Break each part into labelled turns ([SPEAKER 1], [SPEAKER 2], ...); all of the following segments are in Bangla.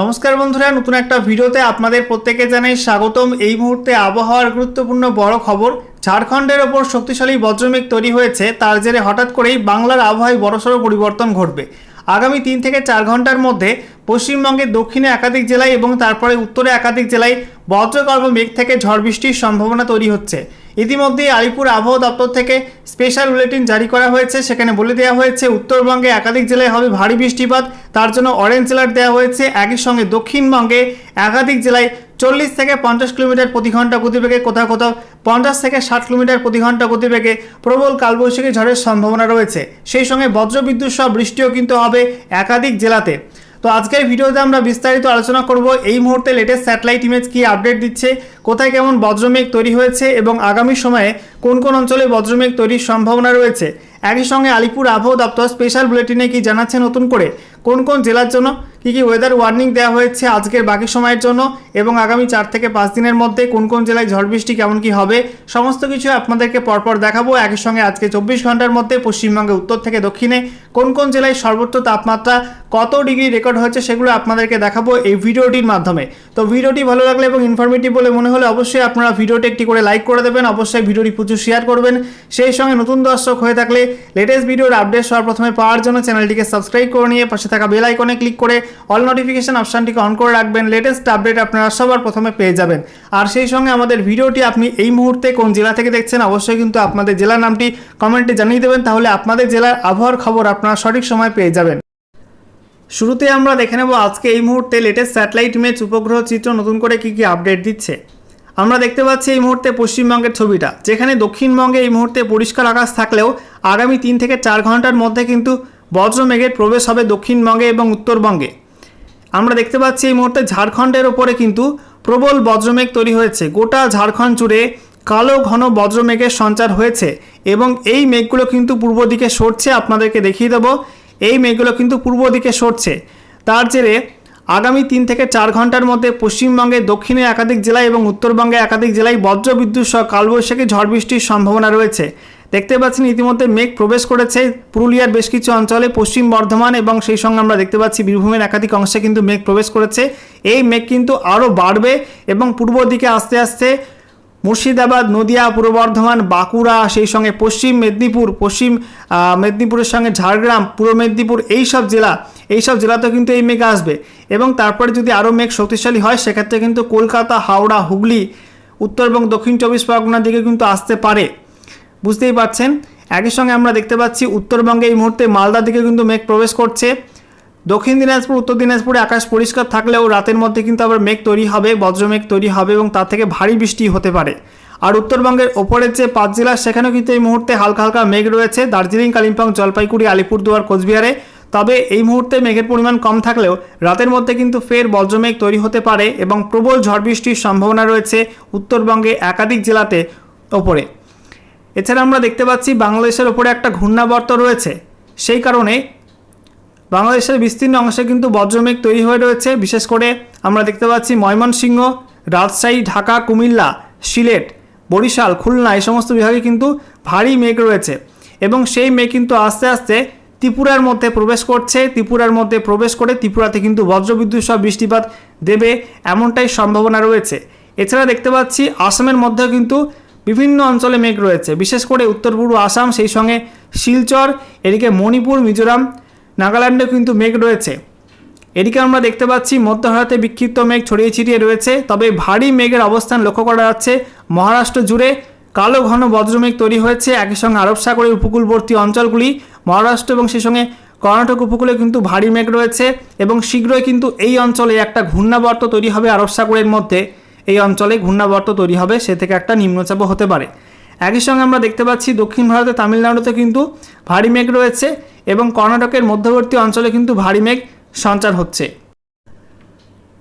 [SPEAKER 1] নমস্কার বন্ধুরা, নতুন একটা ভিডিওতে আপনাদের প্রত্যেকে জানাই স্বাগতম। এই মুহূর্তে আবহাওয়ার গুরুত্বপূর্ণ বড় খবর, ঝাড়খণ্ডের ওপর শক্তিশালী বজ্রমেঘ তৈরি হয়েছে। তার জেরে হঠাৎ করেই বাংলার আবহাওয়ায় বড়সড় পরিবর্তন ঘটবে। আগামী তিন থেকে চার ঘণ্টার মধ্যে পশ্চিমবঙ্গের দক্ষিণে একাধিক জেলায় এবং তারপরে উত্তরে একাধিক জেলায় বজ্রগর্ভ মেঘ থেকে ঝড় বৃষ্টির সম্ভাবনা তৈরি হচ্ছে। ইতিমধ্যেই আলিপুর আবহাওয়া দপ্তর থেকে স্পেশাল বুলেটিন জারি করা হয়েছে। সেখানে বলে দেওয়া হয়েছে, উত্তরবঙ্গে একাধিক জেলায় হবে ভারী বৃষ্টিপাত। তার জন্য অরেঞ্জ অ্যালার্ট দেওয়া হয়েছে। একই সঙ্গে দক্ষিণবঙ্গে একাধিক জেলায় চল্লিশ থেকে পঞ্চাশ কিলোমিটার প্রতি ঘণ্টা গতিবেগে কোথাও কোথাও, পঞ্চাশ থেকে ষাট কিলোমিটার প্রতি ঘণ্টা গতিবেগে প্রবল কালবৈশাখী ঝড়ের সম্ভাবনা রয়েছে। সেই সঙ্গে বজ্রবিদ্যুৎ সহ বৃষ্টিও কিন্তু হবে একাধিক জেলাতে। তো আজকের ভিডিওতে আমরা বিস্তারিত আলোচনা করব এই মুহূর্তে লেটেস্ট স্যাটেলাইট ইমেজ কি আপডেট দিচ্ছে, কোথায় কেমন বজ্রমেঘ তৈরি হয়েছে এবং আগামী সময়ে কোন কোন অঞ্চলে বজ্রমেঘ তৈরির সম্ভাবনা রয়েছে। একই সঙ্গে আলিপুর আবহাওয়া দপ্তর স্পেশাল বুলেটিনে কি জানাচ্ছে নতুন করে, কোন কোন জেলার জন্য কি কি ওয়েদার ওয়ার্নিং দেওয়া হয়েছে আজকের বাকি সময়ের জন্য এবং আগামী চার থেকে পাঁচ দিনের মধ্যে কোন কোন জেলায় ঝড় বৃষ্টি কেমন কি হবে, সমস্ত কিছু আপনাদেরকে পরপর দেখাবো। একই সঙ্গে আজকে চব্বিশ ঘণ্টার মধ্যে পশ্চিমবঙ্গে উত্তর থেকে দক্ষিণে কোন কোন জেলায় সর্বোচ্চ তাপমাত্রা কত ডিগ্রি রেকর্ড হয়েছে সেগুলো আপনাদেরকে দেখাবো এই ভিডিওটির মাধ্যমে। তো ভিডিওটি ভালো লাগলে এবং ইনফরমেটিভ বলে মনে হলে অবশ্যই আপনারা ভিডিওটি একটি করে লাইক করে দেবেন, অবশ্যই ভিডিওটি প্রচুর শেয়ার করবেন। সেই সঙ্গে নতুন দর্শক হয়ে থাকলে লেটেস্ট ভিডিওর আপডেট সবার প্রথমে পাওয়ার জন্য চ্যানেলটিকে সাবস্ক্রাইব করে নিয়ে পাশে থাকা বেল আইকনে ক্লিক করে অল নোটিফিকেশন অপশানটিকে অন করে রাখবেন। লেটেস্ট আপডেট আপনারা সবার প্রথমে পেয়ে যাবেন। আর সেই সঙ্গে আমাদের ভিডিওটি আপনি এই মুহূর্তে কোন জেলা থেকে দেখছেন, অবশ্যই কিন্তু আপনাদের জেলার নামটি কমেন্টে জানিয়ে দেবেন, তাহলে আপনাদের জেলার আবহাওয়ার খবর আপনারা সঠিক সময় পেয়ে যাবেন। শুরুতে আমরা দেখে নেব আজকে এই মুহূর্তে লেটেস্ট স্যাটেলাইট ইমেজ উপগ্রহ চিত্র নতুন করে কি কি আপডেট দিচ্ছে। আমরা দেখতে পাচ্ছি এই মুহূর্তে পশ্চিমবঙ্গের ছবিটা, যেখানে দক্ষিণবঙ্গে এই মুহূর্তে পরিষ্কার আকাশ থাকলেও আগামী তিন থেকে চার ঘণ্টার মধ্যে কিন্তু বজ্রমেঘের প্রবেশ হবে দক্ষিণবঙ্গে এবং উত্তরবঙ্গে। আমরা দেখতে পাচ্ছি এই মুহূর্তে ঝাড়খণ্ডের ওপরে কিন্তু প্রবল বজ্রমেঘ তৈরি হয়েছে। গোটা ঝাড়খণ্ড জুড়ে কালো ঘন বজ্রমেঘের সঞ্চার হয়েছে এবং এই মেঘগুলো কিন্তু পূর্ব দিকে সরছে। আপনাদেরকে দেখিয়ে দেবো, এই মেঘগুলো কিন্তু পূর্ব দিকে সরছে। তার জেরে আগামী তিন থেকে চার ঘণ্টার মধ্যে পশ্চিমবঙ্গে, দক্ষিণে একাধিক জেলায় এবং উত্তরবঙ্গে একাধিক জেলায় বজ্রবিদ্যুৎ সহ কালবৈশাখী ঝড় বৃষ্টির সম্ভাবনা রয়েছে। দেখতে পাচ্ছেন ইতিমধ্যে মেঘ প্রবেশ করেছে। পুরুলিয়ার বেশ কিছু অঞ্চলে পশ্চিম বর্ধমান এবং সেই সঙ্গে আমরা দেখতে পাচ্ছি বীরভূমের একাধিক অংশে কিন্তু মেঘ প্রবেশ করেছে। এই মেঘ কিন্তু আরও বাড়বে এবং পূর্ব দিকে আস্তে আস্তে মুর্শিদাবাদ, নদিয়া, পূর্ব বর্ধমান, বাঁকুড়া, সেই সঙ্গে পশ্চিম মেদিনীপুর, পশ্চিম মেদিনীপুরের সঙ্গে ঝাড়গ্রাম, পূর্ব মেদিনীপুর এই সব জেলা, এই সব জেলাতেও কিন্তু এই মেঘ আসবে। এবং তারপরে যদি আরও মেঘ শক্তিশালী হয়, সেক্ষেত্রে কিন্তু কলকাতা, হাওড়া, হুগলি, উত্তর এবং দক্ষিণ চব্বিশ পরগনার দিকে কিন্তু আসতে পারে। বুঝতেই পারছেন? একই সঙ্গে আমরা দেখতে পাচ্ছি উত্তরবঙ্গে এই মুহূর্তে মালদার দিকে কিন্তু মেঘ প্রবেশ করছে। দক্ষিণ দিনাজপুর, উত্তর দিনাজপুরে আকাশ পরিষ্কার থাকলেও রাতের মধ্যে কিন্তু আবার মেঘ তৈরি হবে, বজ্রমেঘ তৈরি হবে এবং তার থেকে ভারী বৃষ্টি হতে পারে। আর উত্তরবঙ্গের ওপরের যে পাঁচ জেলা, সেখানেও কিন্তু এই মুহূর্তে হালকা হালকা মেঘ রয়েছে। দার্জিলিং, কালিম্পং, জলপাইগুড়ি, আলিপুরদুয়ার, কোচবিহারে। তবে এই মুহূর্তে মেঘের পরিমাণ কম থাকলেও রাতের মধ্যে কিন্তু ফের বজ্রমেঘ তৈরি হতে পারে এবং প্রবল ঝড় বৃষ্টির সম্ভাবনা রয়েছে উত্তরবঙ্গে একাধিক জেলাতে ওপরে। এছাড়া আমরা দেখতে পাচ্ছি বাংলাদেশের ওপরে একটা ঘূর্ণাবর্ত রয়েছে। সেই কারণে বাংলাদেশের বিস্তীর্ণ অংশে কিন্তু বজ্রমেঘ তৈরি হয়ে রয়েছে। বিশেষ করে আমরা দেখতে পাচ্ছি ময়মনসিংহ, রাজশাহী, ঢাকা, কুমিল্লা, সিলেট, বরিশাল, খুলনা এই সমস্ত বিভাগে কিন্তু ভারী মেঘ রয়েছে। এবং সেই মেঘ কিন্তু আস্তে আস্তে ত্রিপুরার মধ্যে প্রবেশ করছে। ত্রিপুরার মধ্যে প্রবেশ করে ত্রিপুরাতে কিন্তু বজ্রবিদ্যুৎ সহ বৃষ্টিপাত দেবে এমনটাই সম্ভাবনা রয়েছে। এছাড়া দেখতে পাচ্ছি আসামের মধ্যেও কিন্তু বিভিন্ন অঞ্চলে মেঘ রয়েছে। বিশেষ করে উত্তর পূর্ব আসাম, সেই সঙ্গে শিলচর, এদিকে মণিপুর, মিজোরাম, নাগাল্যান্ডেও কিন্তু মেঘ রয়েছে। এদিকে আমরা দেখতে পাচ্ছি মধ্য ভারতে বিক্ষিপ্ত মেঘ ছড়িয়ে ছিটিয়ে রয়েছে, তবে ভারী মেঘের অবস্থান লক্ষ্য করা যাচ্ছে। মহারাষ্ট্র জুড়ে কালো ঘন বজ্রমেঘ তৈরি হয়েছে। একই সঙ্গে আরব সাগরের উপকূলবর্তী অঞ্চলগুলি, মহারাষ্ট্র এবং সেই সঙ্গে কর্ণাটক উপকূলে কিন্তু ভারী মেঘ রয়েছে এবং শীঘ্রই কিন্তু এই অঞ্চলে একটা ঘূর্ণাবর্ত তৈরি হবে আরব সাগরের মধ্যে। এই অঞ্চলে ঘূর্ণাবর্ত তৈরি হবে, সে থেকে একটা নিম্নচাপও হতে পারে। একই সঙ্গে আমরা দেখতে পাচ্ছি দক্ষিণ ভারতে তামিলনাড়ুতে কিন্তু ভারী মেঘ রয়েছে এবং কর্ণাটকের মধ্যবর্তী অঞ্চলে কিন্তু ভারী মেঘ সঞ্চার হচ্ছে।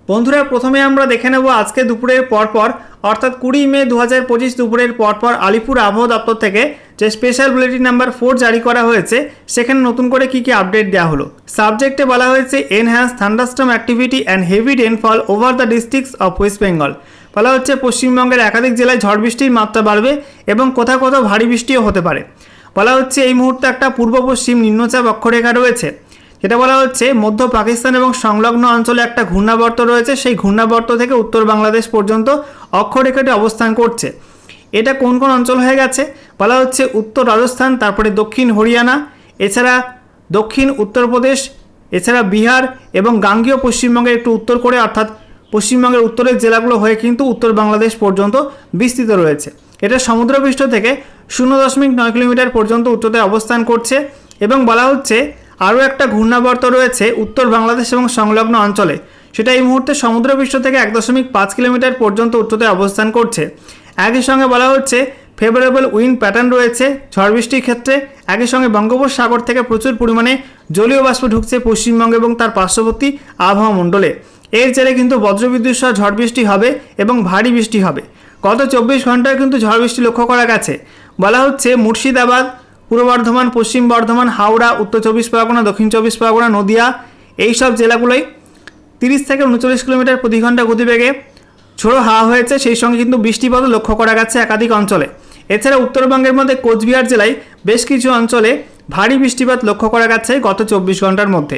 [SPEAKER 1] বন্ধুরা, প্রথমে আমরা দেখে নেব আজকে দুপুরের পরপর, অর্থাৎ কুড়ি মে দু হাজার পঁচিশ দুপুরের পরপর আলিপুর আবহাওয়া দপ্তর থেকে যে স্পেশাল বুলেটিন নাম্বার ফোর জারি করা হয়েছে, সেখানে নতুন করে কি কি আপডেট দেওয়া হলো। সাবজেক্টে বলা হয়েছে enhance thunderstorm activity and heavy rainfall over the districts of West Bengal বলা হচ্ছে পশ্চিমবঙ্গের একাধিক জেলায় ঝড় বৃষ্টির মাত্রা বাড়বে এবং কোথাও কোথাও ভারী বৃষ্টিও হতে পারে। বলা হচ্ছে এই মুহূর্তে একটা পূর্ব পশ্চিম নিম্নচাপ অক্ষরেখা রয়েছে, যেটা বলা হচ্ছে মধ্য পাকিস্তান এবং সংলগ্ন অঞ্চলে একটা ঘূর্ণাবর্ত রয়েছে। সেই ঘূর্ণাবর্ত থেকে উত্তর বাংলাদেশ পর্যন্ত অক্ষরেখাটি অবস্থান করছে। এটা কোন কোন অঞ্চল হয়ে গেছে? বলা হচ্ছে উত্তর রাজস্থান, তারপরে দক্ষিণ হরিয়ানা, এছাড়া দক্ষিণ উত্তরপ্রদেশ, এছাড়া বিহার এবং গাঙ্গীয় পশ্চিমবঙ্গের একটু উত্তর করে, অর্থাৎ পশ্চিমবঙ্গের উত্তরের জেলাগুলো হয়ে কিন্তু উত্তর বাংলাদেশ পর্যন্ত বিস্তৃত রয়েছে। এটা সমুদ্রপৃষ্ঠ থেকে শূন্য দশমিক নয় কিলোমিটার পর্যন্ত উচ্চতায় অবস্থান করছে এবং বলা হচ্ছে আরও একটা ঘূর্ণাবর্ত রয়েছে উত্তর বাংলাদেশ এবং সংলগ্ন অঞ্চলে। সেটা এই মুহূর্তে সমুদ্রপৃষ্ঠ থেকে এক দশমিক পাঁচ কিলোমিটার পর্যন্ত উচ্চতায় অবস্থান করছে। একই সঙ্গে বলা হচ্ছে ফেভারেবল উইন্ড প্যাটার্ন রয়েছে ঝড় বৃষ্টির ক্ষেত্রে। একই সঙ্গে বঙ্গোপসাগর থেকে প্রচুর পরিমাণে জলীয় বাষ্প ঢুকছে পশ্চিমবঙ্গ এবং তার পার্শ্ববর্তী আবহাওয়া মণ্ডলে। এর জেরে কিন্তু বজ্রবিদ্যুৎ সহ ঝড় বৃষ্টি হবে এবং ভারী বৃষ্টি হবে। গত চব্বিশ ঘন্টায় কিন্তু ঝড় বৃষ্টি লক্ষ্য করা গেছে। বলা হচ্ছে মুর্শিদাবাদ, পূর্ব বর্ধমান, পশ্চিম বর্ধমান, হাওড়া, উত্তর চব্বিশ পরগনা, দক্ষিণ চব্বিশ পরগনা, নদিয়া এই সব জেলাগুলোই তিরিশ থেকে উনচল্লিশ কিলোমিটার প্রতি ঘণ্টা গতিবেগে ঝোড়ো হাওয়া হয়েছে। সেই সঙ্গে কিন্তু বৃষ্টিপাতও লক্ষ্য করা গেছে একাধিক অঞ্চলে। এছাড়া উত্তরবঙ্গের মধ্যে কোচবিহার জেলায় বেশ কিছু অঞ্চলে ভারী বৃষ্টিপাত লক্ষ্য করা গেছে গত চব্বিশ ঘণ্টার মধ্যে।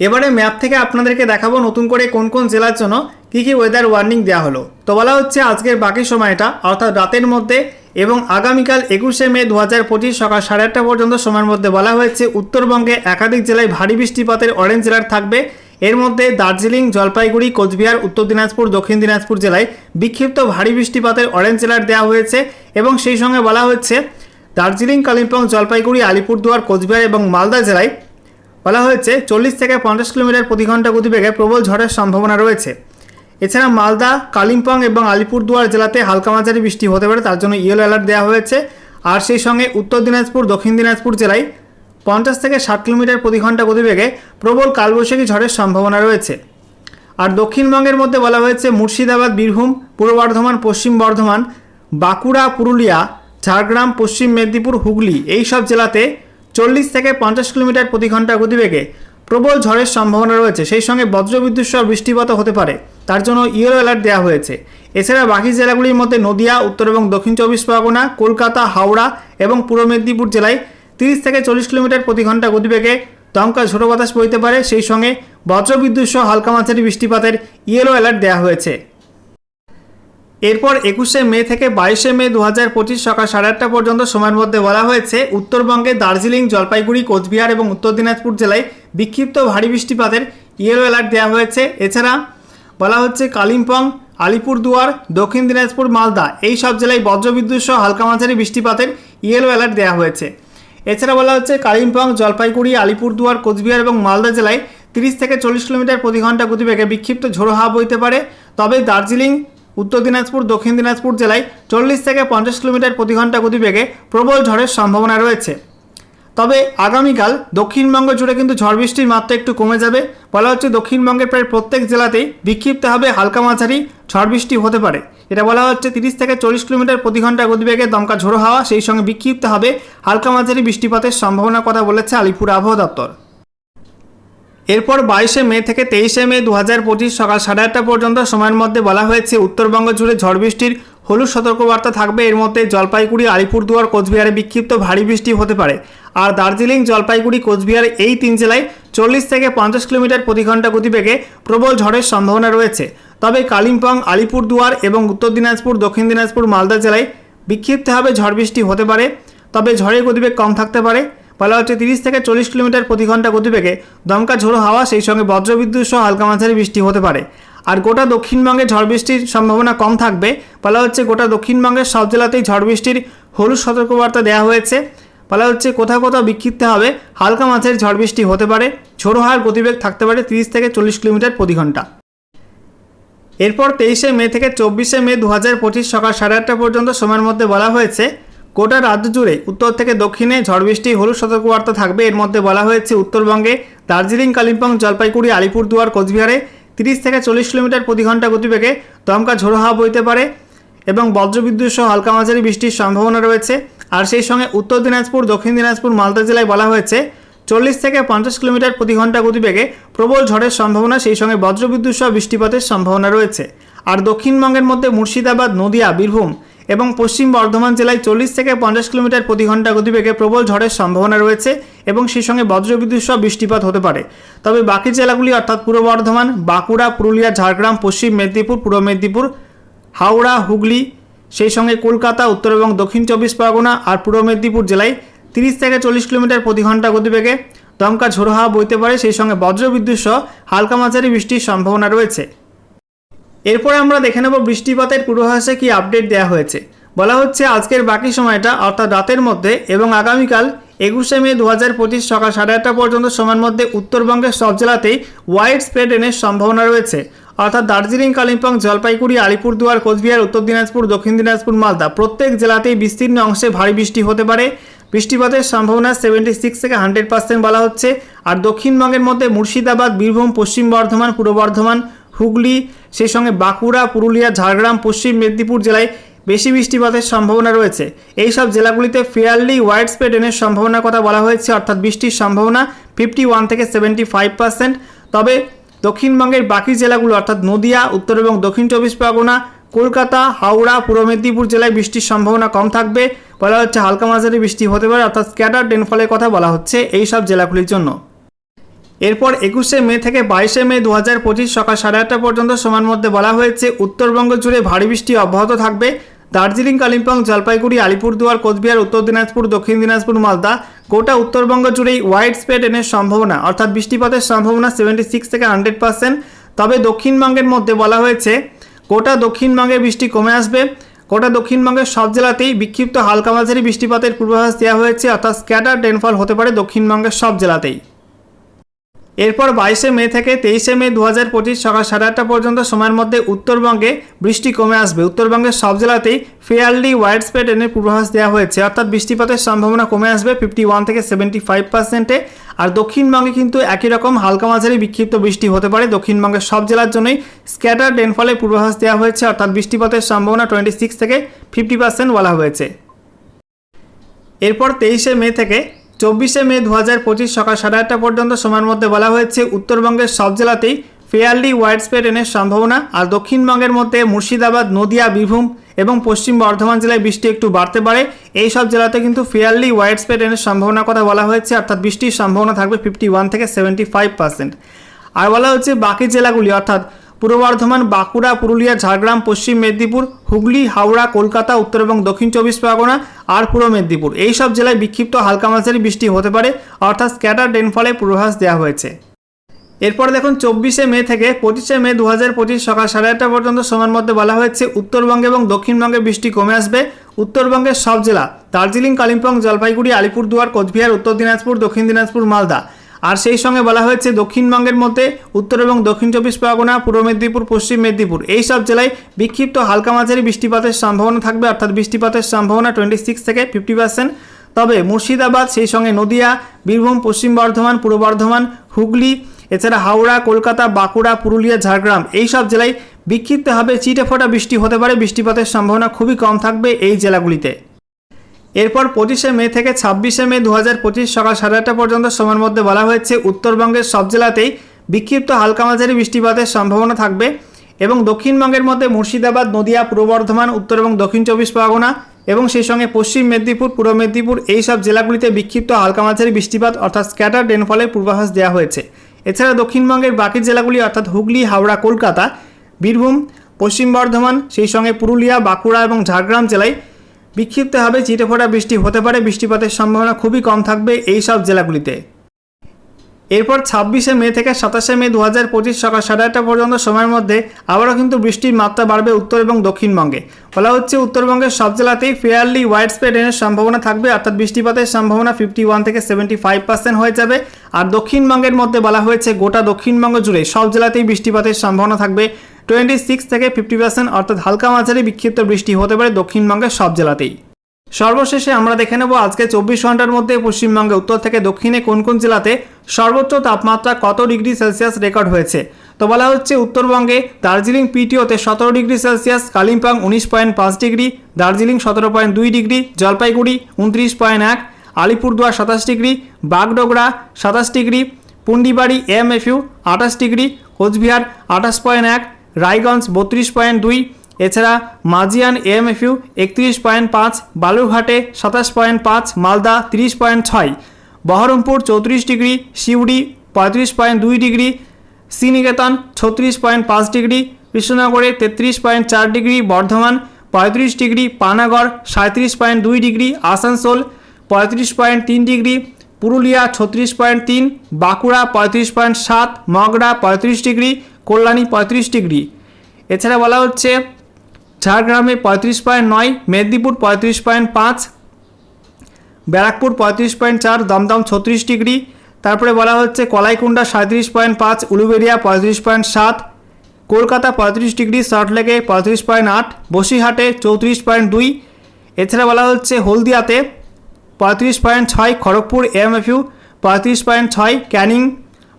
[SPEAKER 1] এবারে ম্যাপ থেকে আপনাদেরকে দেখাবো নতুন করে কোন কোন জেলার জন্য কী কী ওয়েদার ওয়ার্নিং দেওয়া হলো। তো বলা হচ্ছে আজকের বাকি সময়টা, অর্থাৎ রাতের মধ্যে এবং আগামীকাল একুশে মে দু হাজার পঁচিশ সকাল সাড়ে আটটা পর্যন্ত সময়ের মধ্যে বলা হয়েছে, উত্তরবঙ্গে একাধিক জেলায় ভারী বৃষ্টিপাতের অরেঞ্জ জেলার থাকবে। এর মধ্যে দার্জিলিং, জলপাইগুড়ি, কোচবিহার, উত্তর দিনাজপুর, দক্ষিণ দিনাজপুর জেলায় বিক্ষিপ্ত ভারী বৃষ্টিপাতের অরেঞ্জ জেলার দেওয়া হয়েছে এবং সেই সঙ্গে বলা হচ্ছে, দার্জিলিং, কালিম্পং, জলপাইগুড়ি, আলিপুরদুয়ার, কোচবিহার এবং মালদা জেলায় বলা হয়েছে চল্লিশ থেকে পঞ্চাশ কিলোমিটার প্রতি ঘণ্টা গতিবেগে প্রবল ঝড়ের সম্ভাবনা রয়েছে। এছাড়া মালদা, কালিম্পং এবং আলিপুরদুয়ার জেলাতে হালকা মাঝারি বৃষ্টি হতে পারে, তার জন্য ইয়েলো অ্যালার্ট দেওয়া হয়েছে। আর সেই সঙ্গে উত্তর দিনাজপুর, দক্ষিণ দিনাজপুর জেলায় পঞ্চাশ থেকে ষাট কিলোমিটার প্রতি ঘণ্টা গতিবেগে প্রবল কালবৈশাখী ঝড়ের সম্ভাবনা রয়েছে। আর দক্ষিণবঙ্গের মধ্যে বলা হয়েছে মুর্শিদাবাদ, বীরভূম, পূর্ব বর্ধমান, পশ্চিম বর্ধমান, বাঁকুড়া, পুরুলিয়া, ঝাড়গ্রাম, পশ্চিম মেদিনীপুর, হুগলি এই সব জেলাতে চল্লিশ থেকে পঞ্চাশ কিলোমিটার প্রতি ঘণ্টা গতিবেগে প্রবল ঝড়ের সম্ভাবনা রয়েছে। সেই সঙ্গে বজ্রবিদ্যুৎ সহ বৃষ্টিপাতও হতে পারে। তার জন্য ইয়েলো অ্যালার্ট দেওয়া হয়েছে। এছাড়া বাকি জেলাগুলির মধ্যে নদিয়া, উত্তর এবং দক্ষিণ চব্বিশ পরগনা, কলকাতা, হাওড়া এবং পূর্ব মেদিনীপুর জেলায় তিরিশ থেকে চল্লিশ কিলোমিটার প্রতি ঘণ্টা গতিবেগে দমকা ঝোড়ো বাতাস বইতে পারে। সেই সঙ্গে বজ্রবিদ্যুৎ সহ হালকা মাঝারি বৃষ্টিপাতের ইয়েলো অ্যালার্ট দেওয়া হয়েছে। এরপর একুশে মে থেকে বাইশে মে দু হাজার পঁচিশ সকাল সাড়ে আটটা পর্যন্ত সময়ের মধ্যে বলা হয়েছে, উত্তরবঙ্গে দার্জিলিং, জলপাইগুড়ি, কোচবিহার এবং উত্তর দিনাজপুর জেলায় বিক্ষিপ্ত ভারী বৃষ্টিপাতের ইয়েলো অ্যালার্ট দেওয়া হয়েছে। এছাড়া বলা হচ্ছে কালিম্পং, আলিপুরদুয়ার, দক্ষিণ দিনাজপুর, মালদা এই সব জেলায় বজ্রবিদ্যুৎ সহ হালকা মাঝারি বৃষ্টিপাতের ইয়েলো অ্যালার্ট দেওয়া হয়েছে। এছাড়া বলা হচ্ছে কালিম্পং, জলপাইগুড়ি, আলিপুরদুয়ার, কোচবিহার এবং মালদা জেলায় তিরিশ থেকে চল্লিশ কিলোমিটার প্রতি ঘণ্টা গতিবেগে বিক্ষিপ্ত ঝোড়ো হাওয়া বইতে পারে। তবে দার্জিলিং উত্তর দিনাজপুর, দক্ষিণ দিনাজপুর জেলায় চল্লিশ থেকে পঞ্চাশ কিলোমিটার প্রতি ঘণ্টা গতিবেগে প্রবল ঝড়ের সম্ভাবনা রয়েছে। তবে আগামীকাল দক্ষিণবঙ্গ জুড়ে কিন্তু ঝড় বৃষ্টির মাত্রা একটু কমে যাবে। বলা হচ্ছে দক্ষিণবঙ্গের প্রায় প্রত্যেক জেলাতেই বিক্ষিপ্ত হবে হালকা মাঝারি ঝড় বৃষ্টি হতে পারে। এটা বলা হচ্ছে তিরিশ থেকে চল্লিশ কিলোমিটার প্রতি ঘণ্টা গতিবেগে দমকা ঝোড়ো হাওয়া, সেই সঙ্গে বিক্ষিপ্ত হবে হালকা মাঝারি বৃষ্টিপাতের সম্ভাবনার কথা বলেছে আলিপুর আবহাওয়া দপ্তর। এরপর বাইশে মে থেকে তেইশে মে দু হাজার পঁচিশ সকাল সাড়ে আটটা পর্যন্ত সময়ের মধ্যে বলা হয়েছে, উত্তরবঙ্গ জুড়ে ঝড় বৃষ্টির হলুদ সতর্কবার্তা থাকবে। এর মধ্যে জলপাইগুড়ি, আলিপুরদুয়ার, কোচবিহারে বিক্ষিপ্ত ভারী বৃষ্টি হতে পারে। আর দার্জিলিং, জলপাইগুড়ি, কোচবিহার এই তিন জেলায় চল্লিশ থেকে পঞ্চাশ কিলোমিটার প্রতি ঘণ্টা গতিবেগে প্রবল ঝড়ের সম্ভাবনা রয়েছে। তবে কালিম্পং, আলিপুরদুয়ার এবং উত্তর দিনাজপুর, দক্ষিণ দিনাজপুর, মালদা জেলায় বিক্ষিপ্তভাবে ঝড় বৃষ্টি হতে পারে। তবে ঝড়ের গতিবেগ কম থাকতে পারে। বলা হচ্ছে তিরিশ থেকে চল্লিশ কিলোমিটার প্রতি ঘণ্টা গতিবেগে দমকা ঝোড়ো হাওয়া সেই সঙ্গে বজ্রবিদ্যুৎ সহ হালকা মাঝারি বৃষ্টি হতে পারে। আর গোটা দক্ষিণবঙ্গে ঝড় বৃষ্টির সম্ভাবনা কম থাকবে। বলা হচ্ছে গোটা দক্ষিণবঙ্গের সব জেলাতেই ঝড় বৃষ্টির হলুদ সতর্কবার্তা দেওয়া হয়েছে। বলা হচ্ছে কোথাও কোথাও বিক্ষিপ্ত হবে, হালকা মাঝারি ঝড় বৃষ্টি হতে পারে। ঝোড়ো হাওয়ার গতিবেগ থাকতে পারে তিরিশ থেকে চল্লিশ কিলোমিটার প্রতি ঘণ্টা এরপর তেইশে মে থেকে চব্বিশে মে দু হাজার পঁচিশ সকাল সাড়ে আটটা পর্যন্ত সময়ের মধ্যে বলা হয়েছে গোটা রাজ্য জুড়ে উত্তর থেকে দক্ষিণে ঝড় বৃষ্টি, হলুদ সতর্কবার্তা থাকবে। এর মধ্যে বলা হয়েছে, উত্তরবঙ্গে দার্জিলিং, কালিম্পং, জলপাইগুড়ি, আলিপুরদুয়ার, কোচবিহারে তিরিশ থেকে চল্লিশ কিলোমিটার প্রতি ঘণ্টা গতিবেগে দমকা ঝোড়ো হাওয়া বইতে পারে এবং বজ্রবিদ্যুৎ সহ হালকা মাঝারি বৃষ্টির সম্ভাবনা রয়েছে। আর সেই সঙ্গে উত্তর দিনাজপুর, দক্ষিণ দিনাজপুর, মালদা জেলায় বলা হয়েছে, চল্লিশ থেকে পঞ্চাশ কিলোমিটার প্রতি ঘণ্টা গতিবেগে প্রবল ঝড়ের সম্ভাবনা, সেই সঙ্গে বজ্রবিদ্যুৎ সহ বৃষ্টিপাতের সম্ভাবনা রয়েছে। আর দক্ষিণবঙ্গের মধ্যে মুর্শিদাবাদ, নদিয়া, বীরভূম এবং পশ্চিম বর্ধমান জেলায় চল্লিশ থেকে পঞ্চাশ কিলোমিটার প্রতি ঘণ্টা গতিবেগে প্রবল ঝড়ের সম্ভাবনা রয়েছে এবং সেই সঙ্গে বজ্রবিদ্যুৎ সহ বৃষ্টিপাত হতে পারে। তবে বাকি জেলাগুলি অর্থাৎ পূর্ব বর্ধমান, বাঁকুড়া, পুরুলিয়া, ঝাড়গ্রাম, পশ্চিম মেদিনীপুর, পূর্ব মেদিনীপুর, হাওড়া, হুগলি, সেই সঙ্গে কলকাতা, উত্তর এবং দক্ষিণ চব্বিশ পরগনা আর পূর্ব মেদিনীপুর জেলায় তিরিশ থেকে চল্লিশ কিলোমিটার প্রতি ঘণ্টা গতিবেগে দমকা ঝোড়ো হাওয়া বইতে পারে। সেই সঙ্গে বজ্রবিদ্যুৎ সহ হালকা মাঝারি বৃষ্টির সম্ভাবনা রয়েছে। এরপরে আমরা দেখে নেব বৃষ্টিপাতের পূর্বাভাসে কি আপডেট দেওয়া হয়েছে। বলা হচ্ছে আজকের বাকি সময়টা, অর্থাৎ রাতের মধ্যে এবং আগামীকাল একুশে মে দু হাজার পঁচিশ সকাল সাড়ে আটটা পর্যন্ত সময়ের মধ্যে উত্তরবঙ্গের সব জেলাতেই হোয়াইট স্প্রেড রেনের সম্ভাবনা রয়েছে। অর্থাৎ দার্জিলিং, কালিম্পং, জলপাইগুড়ি, আলিপুরদুয়ার, কোচবিহার, উত্তর দিনাজপুর, দক্ষিণ দিনাজপুর, মালদা প্রত্যেক জেলাতেই বিস্তীর্ণ অংশে ভারী বৃষ্টি হতে পারে। বৃষ্টিপাতের সম্ভাবনা সেভেন্টি সিক্স থেকে হান্ড্রেড পার্সেন্ট বলা হচ্ছে। আর দক্ষিণবঙ্গের মধ্যে মুর্শিদাবাদ, বীরভূম, পশ্চিম বর্ধমান, পূর্ব বর্ধমান হুগলি, সেই সঙ্গে বাঁকুড়া, পুরুলিয়া, ঝাড়গ্রাম, পশ্চিম মেদিনীপুর জেলায় বেশি বৃষ্টিপাতের সম্ভাবনা রয়েছে। এই সব জেলাগুলিতে ফেয়ারলি ওয়াইড স্প্রেড রেনের সম্ভাবনার কথা বলা হয়েছে, অর্থাৎ বৃষ্টির সম্ভাবনা ফিফটি ওয়ান থেকে সেভেন্টি ফাইভ পার্সেন্ট তবে দক্ষিণবঙ্গের বাকি জেলাগুলো, অর্থাৎ নদিয়া, উত্তর এবং দক্ষিণ চব্বিশ পরগনা, কলকাতা, হাওড়া, পূর্ব মেদিনীপুর জেলায় বৃষ্টির সম্ভাবনা কম থাকবে। বলা হচ্ছে হালকা মাঝারি বৃষ্টি হতে পারে, অর্থাৎ স্ক্যাটার ডেনফলের কথা বলা হচ্ছে এই সব জেলাগুলির জন্য। এরপর একুশে মে থেকে বাইশে মে দু হাজার পঁচিশ সকাল সাড়ে আটটা পর্যন্ত সময়ের মধ্যে বলা হয়েছে, উত্তরবঙ্গ জুড়ে ভারী বৃষ্টি অব্যাহত থাকবে। দার্জিলিং, কালিম্পং, জলপাইগুড়ি, আলিপুরদুয়ার, কোচবিহার, উত্তর দিনাজপুর, দক্ষিণ দিনাজপুর, মালদা, গোটা উত্তরবঙ্গ জুড়েই হোয়াইট স্প্রেড এনের সম্ভাবনা, অর্থাৎ বৃষ্টিপাতের সম্ভাবনা সেভেন্টি সিক্স থেকে হান্ড্রেড পার্সেন্ট তবে দক্ষিণবঙ্গের মধ্যে বলা হয়েছে, গোটা দক্ষিণবঙ্গে বৃষ্টি কমে আসবে। গোটা দক্ষিণবঙ্গের সব জেলাতেই বিক্ষিপ্ত হালকা মাঝারি বৃষ্টিপাতের পূর্বাভাস দেওয়া হয়েছে, অর্থাৎ স্ক্যাটার রেনফল হতে পারে দক্ষিণবঙ্গের সব জেলাতেই। এরপর বাইশে মে থেকে তেইশে মে দু হাজার পঁচিশ সকাল সাড়ে আটটা পর্যন্ত সময়ের মধ্যে উত্তরবঙ্গে বৃষ্টি কমে আসবে। উত্তরবঙ্গের সব জেলাতেই ফেয়ারলি ওয়াইড স্প্রেড এনের পূর্বাভাস দেওয়া হয়েছে। অর্থাৎ বৃষ্টিপাতের সম্ভাবনা কমে আসবে ফিফটি ওয়ান থেকে সেভেন্টি ফাইভ পার্সেন্টে আর দক্ষিণবঙ্গে কিন্তু একই রকম হালকা মাঝারি বিক্ষিপ্ত বৃষ্টি হতে পারে। দক্ষিণবঙ্গের সব জেলার জন্যই স্ক্যাটার রেনফলের পূর্বাভাস দেওয়া হয়েছে। অর্থাৎ বৃষ্টিপাতের সম্ভাবনা টোয়েন্টি সিক্স থেকে ফিফটি পার্সেন্ট বলা হয়েছে। এরপর তেইশে মে থেকে চব্বিশে মে দু হাজার পঁচিশ সকাল সাড়ে আটটা পর্যন্ত সময়ের মধ্যে বলা হয়েছে, উত্তরবঙ্গের সব জেলাতেই ফেয়ারলি ওয়াইড স্প্রেড এনের সম্ভাবনা। আর দক্ষিণবঙ্গের মধ্যে মুর্শিদাবাদ, নদিয়া, বীরভূম এবং পশ্চিম বর্ধমান জেলায় বৃষ্টি একটু বাড়তে পারে। এই সব জেলাতে কিন্তু ফেয়ারলি ওয়াইড স্প্রেড এনের সম্ভাবনার কথা বলা হয়েছে, অর্থাৎ বৃষ্টির সম্ভাবনা থাকবে ফিফটি ওয়ান থেকে সেভেন্টি ফাইভ পার্সেন্ট আর বলা হচ্ছে বাকি জেলাগুলি, অর্থাৎ পূর্ব বর্ধমান, বাঁকুড়া, পুরুলিয়া, ঝাড়গ্রাম, পশ্চিম মেদিনীপুর, হুগলি, হাওড়া, কলকাতা, উত্তর এবং দক্ষিণ চব্বিশ পরগনা আর পূর্ব মেদিনীপুর। এই সব জেলায় বিক্ষিপ্ত হালকা মাঝারি বৃষ্টি হতে পারে, অর্থাৎ স্ক্যাটার রেনফলে পূর্বাভাস দেওয়া হয়েছে। এরপর দেখুন, চব্বিশে মে থেকে পঁচিশে মে দু হাজার পঁচিশ সকাল সাড়ে আটটা পর্যন্ত সময়ের মধ্যে বলা হয়েছে, উত্তরবঙ্গে এবং দক্ষিণবঙ্গে বৃষ্টি কমে আসবে। উত্তরবঙ্গের সব জেলা, দার্জিলিং, কালিম্পং, জলপাইগুড়ি, আলিপুরদুয়ার, কোচবিহার, উত্তর দিনাজপুর, দক্ষিণ দিনাজপুর, মালদা। আর সেই সঙ্গে বলা হয়েছে, দক্ষিণবঙ্গের মধ্যে উত্তর এবং দক্ষিণ চব্বিশ পরগনা, পূর্ব মেদিনীপুর, পশ্চিম মেদিনীপুর, এই সব জেলায় বিক্ষিপ্ত হালকা মাঝারি বৃষ্টিপাতের সম্ভাবনা থাকবে, অর্থাৎ বৃষ্টিপাতের সম্ভাবনা টোয়েন্টি সিক্স থেকে ফিফটি পার্সেন্ট তবে মুর্শিদাবাদ, সেই সঙ্গে নদিয়া, বীরভূম, পশ্চিম বর্ধমান, পূর্ব বর্ধমান, হুগলি, এছাড়া হাওড়া, কলকাতা, বাঁকুড়া, পুরুলিয়া, ঝাড়গ্রাম, এই সব জেলায় বিক্ষিপ্তভাবে চিটে ফোটা বৃষ্টি হতে পারে, বৃষ্টিপাতের সম্ভাবনা খুবই কম থাকবে এই জেলাগুলিতে। এরপর পঁচিশে মে থেকে ছাব্বিশে মে দু হাজার পঁচিশ সকাল সাড়ে আটটা পর্যন্ত সময়ের মধ্যে বলা হয়েছে, উত্তরবঙ্গের সব জেলাতেই বিক্ষিপ্ত হালকা মাঝারি বৃষ্টিপাতের সম্ভাবনা থাকবে এবং দক্ষিণবঙ্গের মধ্যে মুর্শিদাবাদ, নদিয়া, পূর্ব বর্ধমান, উত্তর এবং দক্ষিণ চব্বিশ পরগনা এবং সেই সঙ্গে পশ্চিম মেদিনীপুর, পূর্ব মেদিনীপুর এই সব জেলাগুলিতে বিক্ষিপ্ত হালকা মাঝারি বৃষ্টিপাত অর্থাৎ স্ক্যাটার রেনফলের পূর্বাভাস দেওয়া হয়েছে। এছাড়া দক্ষিণবঙ্গের বাকি জেলাগুলি অর্থাৎ হুগলি, হাওড়া, কলকাতা, বীরভূম, পশ্চিম বর্ধমান, সেই সঙ্গে পুরুলিয়া, বাঁকুড়া এবং ঝাড়গ্রাম জেলায় বিক্ষিপ্তভাবে চিটেফোঁটা বৃষ্টি হতে পারে। বৃষ্টিপাতের সম্ভাবনা খুবই কম থাকবে এই সব জেলাগুলিতে। এরপর ছাব্বিশে মে থেকে সাতাশে মে দু হাজার পঁচিশ সকাল সাড়ে আটটা পর্যন্ত সময়ের মধ্যে আবারও কিন্তু বৃষ্টির মাত্রা বাড়বে উত্তর এবং দক্ষিণবঙ্গে। বলা হচ্ছে উত্তরবঙ্গের সব জেলাতেই ফেয়ারলি ওয়াইড স্প্রেড রেনের সম্ভাবনা থাকবে, অর্থাৎ বৃষ্টিপাতের সম্ভাবনা ফিফটি ওয়ান থেকে সেভেন্টি ফাইভ পার্সেন্ট হয়ে যাবে। আর দক্ষিণবঙ্গের মধ্যে বলা হয়েছে গোটা দক্ষিণবঙ্গ জুড়ে সব জেলাতেই বৃষ্টিপাতের সম্ভাবনা থাকবে। টোয়েন্টি সিক্স থেকে ফিফটি পার্সেন্ট, অর্থাৎ হালকা মাঝারি বিক্ষিপ্ত বৃষ্টি হতে পারে দক্ষিণবঙ্গের সব জেলাতেই। সর্বশেষে আমরা দেখে নেব আজকে চব্বিশ ঘণ্টার মধ্যে পশ্চিমবঙ্গে উত্তর থেকে দক্ষিণে কোন কোন জেলাতে সর্বোচ্চ তাপমাত্রা কত ডিগ্রি সেলসিয়াস রেকর্ড হয়েছে? তো বলা হচ্ছে উত্তরবঙ্গে দার্জিলিং পিটিওতে সতেরো ডিগ্রি সেলসিয়াস, কালিম্পং উনিশ পয়েন্ট পাঁচ ডিগ্রি, দার্জিলিং সতেরো পয়েন্ট দুই ডিগ্রি, জলপাইগুড়ি উনত্রিশ পয়েন্ট এক, আলিপুরদুয়ার সাতাশ ডিগ্রি, বাগডোগরা সাতাশ degree, Pundibari M F U আঠাশ ডিগ্রি, কোচবিহার আঠাশ পয়েন্ট এক রায়গঞ্জ বত্রিশ পয়েন্ট দুই, এছাড়া মাজিয়ান এএমএফইউ একত্রিশ পয়েন্ট পাঁচ, বালুরঘাটে সাতাশ পয়েন্ট পাঁচ, মালদা তিরিশ পয়েন্ট ছয়, বহরমপুর চৌত্রিশ ডিগ্রি সিউড়ি পঁয়ত্রিশ পয়েন্ট দুই ডিগ্রি, শ্রীনিকেতন ছত্রিশ পয়েন্ট পাঁচ ডিগ্রি, কৃষ্ণনগরে তেত্রিশ পয়েন্ট চার ডিগ্রি, বর্ধমান পঁয়ত্রিশ ডিগ্রি, পানাগড় সাঁত্রিশ পয়েন্ট দুই ডিগ্রি, আসানসোল পঁয়ত্রিশ পয়েন্ট তিন ডিগ্রি, পুরুলিয়া ছত্রিশ পয়েন্ট তিন, বাঁকুড়া পঁয়ত্রিশ পয়েন্ট সাত মগড়া পঁয়ত্রিশ ডিগ্রি কল্যাণী পঁয়ত্রিশ ডিগ্রি। এছাড়া বলা হচ্ছে, ঝাড়গ্রামে পঁয়ত্রিশ পয়েন্ট নয়, মেদিনীপুর পঁয়ত্রিশ পয়েন্ট পাঁচ, ব্যারাকপুর পঁয়ত্রিশ পয়েন্ট চার, দমদম ছত্রিশ ডিগ্রি। তারপরে বলা হচ্ছে কলাইকুণ্ডা সাঁত্রিশ পয়েন্ট পাঁচ, উলুবেরিয়া পঁয়ত্রিশ পয়েন্ট সাত, কলকাতা পঁয়ত্রিশ ডিগ্রি সল্টলেকে পঁয়ত্রিশ পয়েন্ট আট, বসিরহাটে চৌত্রিশ পয়েন্ট দুই। এছাড়া বলা হচ্ছে, হলদিয়াতে পঁয়ত্রিশ পয়েন্ট ছয়, খড়গপুর এমএফইউ পঁয়ত্রিশ পয়েন্ট ছয়, ক্যানিং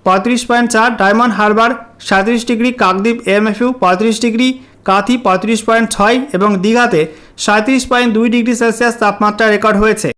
[SPEAKER 1] পঁয়ত্রিশ পয়েন্ট চার, ডায়মন্ড হারবার, সাঁত্রিশ ডিগ্রি, কাকদ্বীপ এমএফইউ পঁয়ত্রিশ ডিগ্রি, কাথি, পঁয়ত্রিশ পয়েন্ট ছয় এবং দীঘাতে সাঁত্রিশ পয়েন্ট দুই ডিগ্রি সেলসিয়াস তাপমাত্রা রেকর্ড হয়েছে।